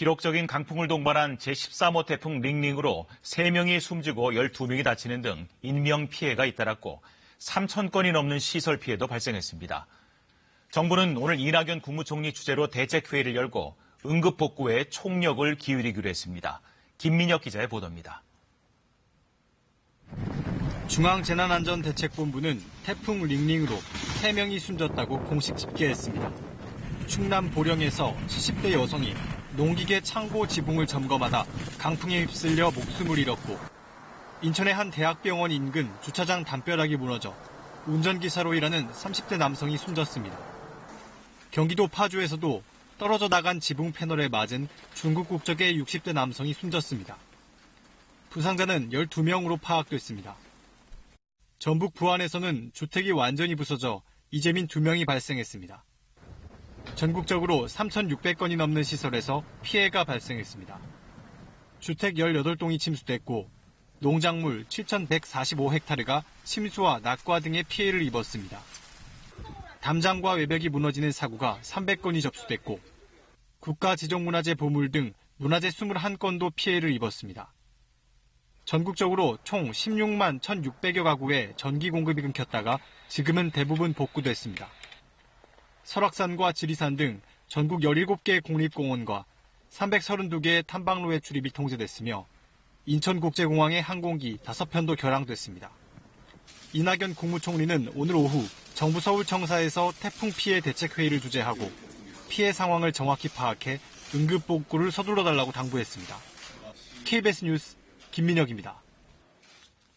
기록적인 강풍을 동반한 제13호 태풍 링링으로 3명이 숨지고 12명이 다치는 등 인명피해가 잇따랐고 3천 건이 넘는 시설 피해도 발생했습니다. 정부는 오늘 이낙연 국무총리 주재로 대책회의를 열고 응급복구에 총력을 기울이기로 했습니다. 김민혁 기자의 보도입니다. 중앙재난안전대책본부는 태풍 링링으로 3명이 숨졌다고 공식 집계했습니다. 충남 보령에서 70대 여성이 농기계 창고 지붕을 점검하다 강풍에 휩쓸려 목숨을 잃었고 인천의 한 대학병원 인근 주차장 담벼락이 무너져 운전기사로 일하는 30대 남성이 숨졌습니다. 경기도 파주에서도 떨어져 나간 지붕 패널에 맞은 중국 국적의 60대 남성이 숨졌습니다. 부상자는 12명으로 파악됐습니다. 전북 부안에서는 주택이 완전히 부서져 이재민 2명이 발생했습니다. 전국적으로 3,600건이 넘는 시설에서 피해가 발생했습니다. 주택 18동이 침수됐고 농작물 7,145헥타르가 침수와 낙과 등의 피해를 입었습니다. 담장과 외벽이 무너지는 사고가 300건이 접수됐고 국가지정문화재 보물 등 문화재 21건도 피해를 입었습니다. 전국적으로 총 16만 1,600여 가구에 전기 공급이 끊겼다가 지금은 대부분 복구됐습니다. 설악산과 지리산 등 전국 17개 국립공원과 332개의 탐방로의 출입이 통제됐으며 인천국제공항의 항공기 5편도 결항됐습니다. 이낙연 국무총리는 오늘 오후 정부 서울청사에서 태풍 피해 대책회의를 주재하고 피해 상황을 정확히 파악해 응급복구를 서둘러 달라고 당부했습니다. KBS 뉴스 김민혁입니다.